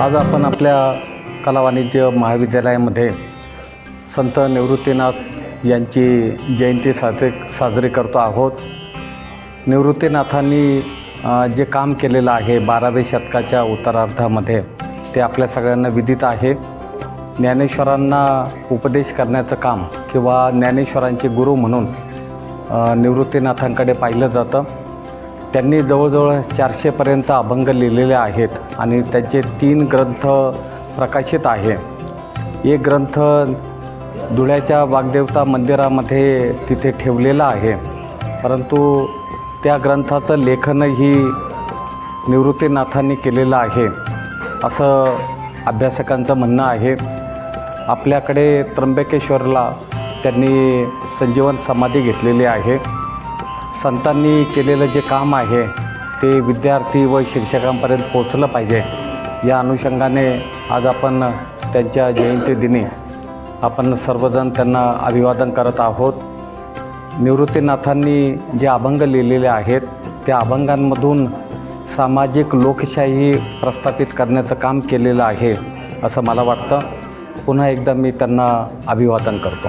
आज आपण आपल्या कला वाणिज्य महाविद्यालयामध्ये संत निवृत्तीनाथ यांची जयंती साजरे साजरी करतो आहोत. निवृत्तीनाथांनी जे काम केलेलं आहे बाराव्या शतकाच्या उत्तरार्धामध्ये ते आपल्या सगळ्यांना विदित आहे. ज्ञानेश्वरांना उपदेश करण्याचं काम किंवा ज्ञानेश्वरांचे गुरु म्हणून निवृत्तीनाथांकडे पाहिलं जातं. त्यांनी जवळजवळ चारशेपर्यंत अभंग लिहिलेले आहेत आणि त्यांचे तीन ग्रंथ प्रकाशित आहे. एक ग्रंथ धुळ्याच्या वाग्देवता मंदिरामध्ये तिथे ठेवलेला आहे. परंतु त्या ग्रंथाचं लेखनही निवृत्तीनाथांनी केलेलं आहे असं अभ्यासकांचं म्हणणं आहे. आपल्याकडे त्र्यंबकेश्वरला त्यांनी संजीवन समाधी घेतलेली आहे. संतांनी केलेलं जे काम आहे ते विद्यार्थी व शिक्षकांपर्यंत पोचलं पाहिजे. या अनुषंगाने आज आपण त्यांच्या जयंतीदिनी आपण सर्वजण त्यांना अभिवादन करत आहोत. निवृत्तीनाथांनी जे अभंग लिहिलेले आहेत त्या अभंगांमधून सामाजिक लोकशाही प्रस्थापित करण्याचं काम केलेलं आहे असं मला वाटतं. पुन्हा एकदा मी त्यांना अभिवादन करतो.